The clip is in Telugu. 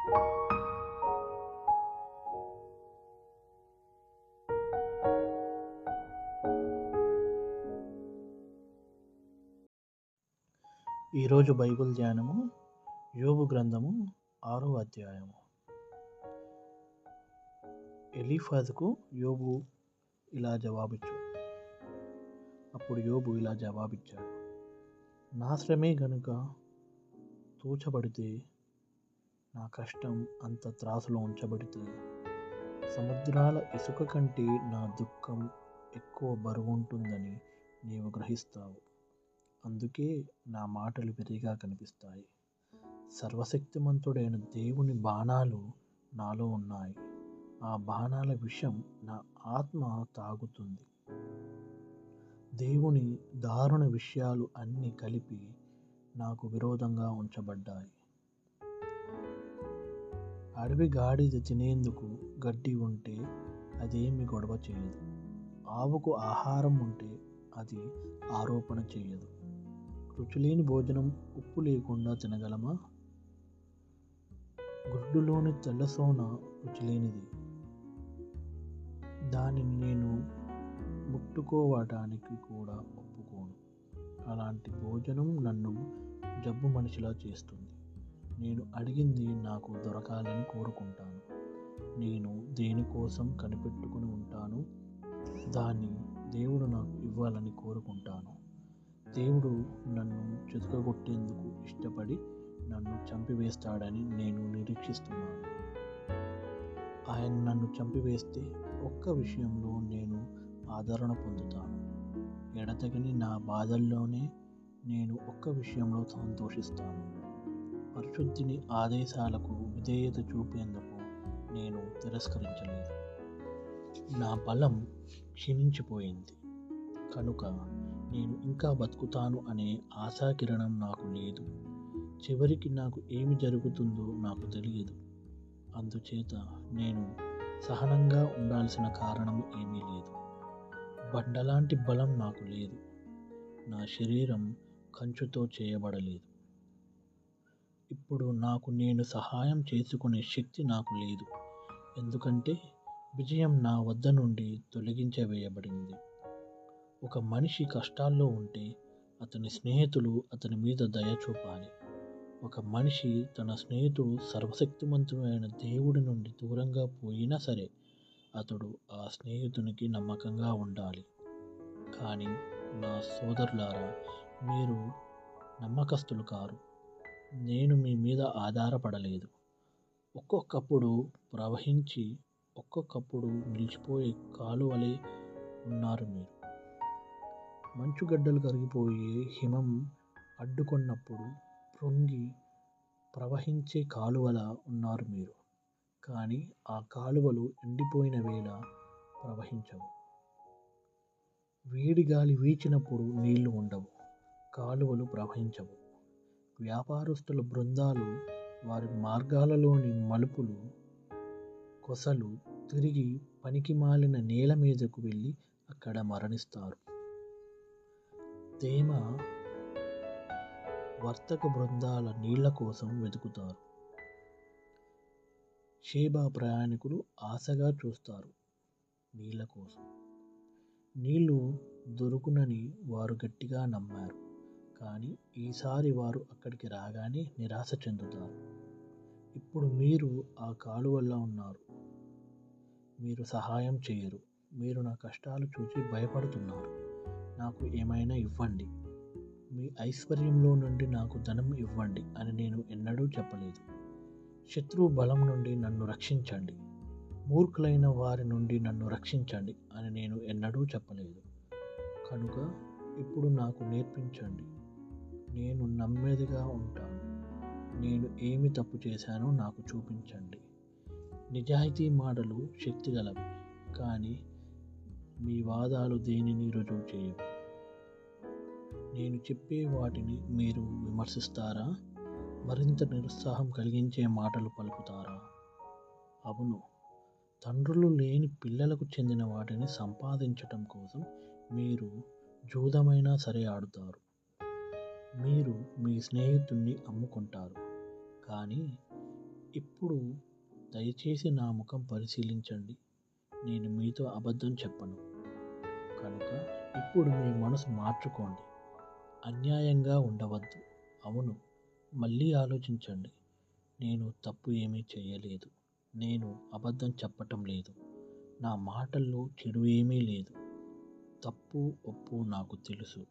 ఈరోజు బైబిల్ ధ్యానము యోగు గ్రంథము ఆరో అధ్యాయము. ఎలీఫాజ్కు యోబు ఇలా జవాబిచ్చు అప్పుడు యోబు ఇలా జవాబిచ్చాడు. నా శ్రమే గనుక తూచబడితే నా కష్టం అంత త్రాసులో ఉంచబడితే సముద్రాల ఇసుక కంటే నా దుఃఖం ఎక్కువ బరువుంటుందని నీవు గ్రహిస్తావు. అందుకే నా మాటలు విరిగా కనిపిస్తాయి. సర్వశక్తిమంతుడైన దేవుని బాణాలు నాలో ఉన్నాయి. ఆ బాణాల విషం నా ఆత్మ తాగుతుంది. దేవుని దారుణ విషయాలు అన్నీ కలిపి నాకు విరోధంగా ఉంచబడ్డాయి. అడవి గాడిద తినేందుకు గడ్డి ఉంటే అదేమి గొడవ చేయదు. ఆవుకు ఆహారం ఉంటే అది ఆరోపణ చేయదు. రుచిలేని భోజనం ఉప్పు లేకుండా తినగలమా? గుడ్డులోని తెల్లసోన రుచిలేనిది. దానిని నేను ముట్టుకోవటానికి కూడా ఒప్పుకోను. అలాంటి భోజనం నన్ను జబ్బు మనిషిలా చేస్తుంది. నేను అడిగింది నాకు దొరకాలని కోరుకుంటాను. నేను దేనికోసం కనిపెట్టుకుని ఉంటాను? దాన్ని దేవుడు నాకు ఇవ్వాలని కోరుకుంటాను. దేవుడు నన్ను చితకగొట్టేందుకు ఇష్టపడి నన్ను చంపివేస్తాడని నేను నిరీక్షిస్తున్నాను. ఆయన నన్ను చంపివేస్తే ఒక్క విషయంలో నేను ఆదరణ పొందుతాను. ఎడతగని నా బాధల్లోనే నేను ఒక్క విషయంలో సంతోషిస్తాను. పరిశుద్ధిని ఆదేశాలకు విధేయత చూపేందుకు నేను తిరస్కరించలేదు. నా బలం క్షీణించిపోయింది. కనుక నేను ఇంకా బతుకుతాను అనే ఆశాకిరణం నాకు లేదు. చివరికి నాకు ఏమి జరుగుతుందో నాకు తెలియదు. అందుచేత నేను సహనంగా ఉండాల్సిన కారణం ఏమీ లేదు. బండలాంటి బలం నాకు లేదు. నా శరీరం కంచుతో చేయబడలేదు. ఇప్పుడు నాకు నేను సహాయం చేసుకునే శక్తి నాకు లేదు. ఎందుకంటే విజయం నా వద్ద నుండి తొలగించవేయబడింది ఒక మనిషి కష్టాల్లో ఉంటే అతని స్నేహితులు అతని మీద దయ చూపాలి. ఒక మనిషి తన స్నేహితుడు సర్వశక్తిమంతుడైన దేవుడి నుండి దూరంగా పోయినా సరే అతడు ఆ స్నేహితునికి నమ్మకంగా ఉండాలి. కానీ నా సోదరులారా మీరు నమ్మకస్తులు కారు. నేను మీ మీద ఆధారపడలేదు. ఒక్కొక్కప్పుడు ప్రవహించి ఒక్కొక్కప్పుడు నిలిచిపోయే కాలువలే ఉన్నారు మీరు. మంచుగడ్డలు కరిగిపోయే హిమం అడ్డుకున్నప్పుడు పొంగి ప్రవహించే కాలువలా ఉన్నారు మీరు. కానీ ఆ కాలువలు ఎండిపోయిన వేళ ప్రవహించవు. వేడి గాలి వీచినప్పుడు నీళ్ళు ఉండవు. కాలువలు ప్రవహించవు. వ్యాపారస్తుల బృందాలు వారి మార్గాలలోని మలుపులు కొసలు తిరిగి పనికి మాలిన నేల మీదకు వెళ్ళి అక్కడ మరణిస్తారు. తేమ వర్తక బృందాల నీళ్ళ కోసం వెతుకుతారు. షేబా ప్రయాణికులు ఆశగా చూస్తారు నీళ్ళ కోసం. నీళ్ళు దొరుకునని వారు గట్టిగా నమ్మారు. కానీ ఈసారి వారు అక్కడికి రాగానే నిరాశ చెందుతారు. ఇప్పుడు మీరు ఆ కాలువల్లో ఉన్నారు. మీరు సహాయం చేయరు. మీరు నా కష్టాలు చూసి భయపడుతున్నారు. నాకు ఏమైనా ఇవ్వండి. మీ ఐశ్వర్యంలో నుండి నాకు ధనం ఇవ్వండి అని నేను ఎన్నడూ చెప్పలేదు. శత్రువు బలం నుండి నన్ను రక్షించండి. మూర్ఖులైన వారి నుండి నన్ను రక్షించండి అని నేను ఎన్నడూ చెప్పలేదు. కనుక ఇప్పుడు నాకు నేర్పించండి. నేను నమ్మేదిగా ఉంటాను. నేను ఏమి తప్పు చేశానో నాకు చూపించండి. నిజాయితీ మాటలు శక్తిగలవి కానీ మీ వాదాలు దేనిని రుజువు చేయవు. నేను చెప్పే వాటిని మీరు విమర్శిస్తారా? మరింత నిరుత్సాహం కలిగించే మాటలు పలుకుతారా? అవును. తండ్రులు లేని పిల్లలకు చెందిన వాటిని సంపాదించటం కోసం మీరు జూదమైనా సరే ఆడుతారు. మీరు మీ స్నేహితుణ్ణి అమ్ముకుంటారు. కానీ ఇప్పుడు దయచేసి నా ముఖం పరిశీలించండి. నేను మీతో అబద్ధం చెప్పను. కనుక ఇప్పుడు మీ మనసు మార్చుకోండి. అన్యాయంగా ఉండవద్దు. అవును మళ్ళీ ఆలోచించండి. నేను తప్పు ఏమీ చేయలేదు. నేను అబద్ధం చెప్పటం లేదు. నా మాటల్లో చెడు ఏమీ లేదు. తప్పు ఒప్పు నాకు తెలుసు.